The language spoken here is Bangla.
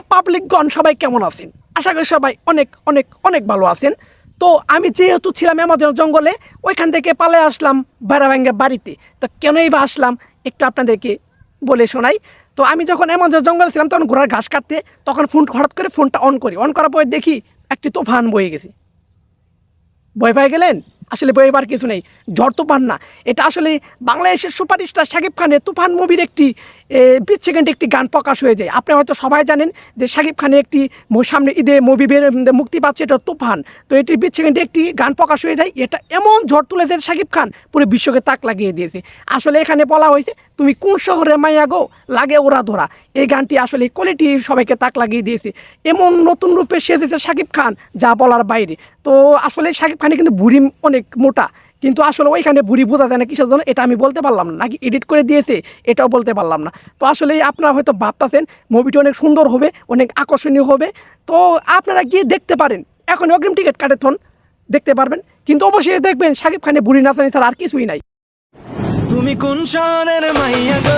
পাবলিকগণ সবাই কেমন আছেন? আশা করি সবাই অনেক অনেক অনেক ভালো আছেন। তো আমি যেহেতু ছিলাম আমাদের জঙ্গলে, ওইখান থেকে পালে আসলাম ভাঙ্গা বাড়িতে। তো কেনই বা আসলাম, একটু আপনাদেরকে বলে শোনাই। তো আমি যখন এমন জঙ্গলে ছিলাম, তখন ঘোড়ার ঘাস কাটতে, তখন ফোন হঠাৎ করে ফোনটা অন করি। অন করার পরে দেখি একটি তোফান বয়ে গেছে। ভয় পেয়ে গেলেন? আসলে বই এবার কিছু নেই। ঝড় তুফান না। এটা আসলে বাংলাদেশের সুপারস্টার শাকিব খানের তুফান মুভির একটি বিশ সেকেন্ডে একটি গান প্রকাশ হয়ে যায়। আপনি হয়তো সবাই জানেন যে শাকিব খানের একটি সামনে ঈদে মুভি বের মুক্তি পাচ্ছে এটা তুফান। তো এটি বিশ সেকেন্ডে একটি গান প্রকাশ হয়ে যায়। এটা এমন ঝড় তুলেছে শাকিব খান পুরো বিশ্বকে তাক লাগিয়ে দিয়েছে। আসলে এখানে বলা হয়েছে তুমি কোন শহরে মাইয়া গো? লাগে ওরা ধরা। এই গানটি আসলে কোয়ালিটি সবাইকে তাক লাগিয়ে দিয়েছে। এমন নতুন রূপে সেজেছে শাকিব খান, যা বলার বাইরে। তো আসলে শাকিব খানের কিন্তু বুড়ি অনেক মোটা। কিন্তু আসলে ওইখানে বুড়ি বোঝা যায় না কিসের জন্য, এটা আমি বলতে পারলাম না। নাকি এডিট করে দিয়েছে, এটাও বলতে পারলাম না। তো আসলে আপনারা হয়তো ভাবতেছেন মুভিটি অনেক সুন্দর হবে, অনেক আকর্ষণীয় হবে। তো আপনারা গিয়ে দেখতে পারেন। এখন অগ্রিম টিকিট কাটেথন দেখতে পারবেন। কিন্তু অবশ্যই দেখবেন শাকিব খানের বুড়ি নাচানি ছাড়া আর কিছুই নাই। তুমি কোন শহরের মাইয়া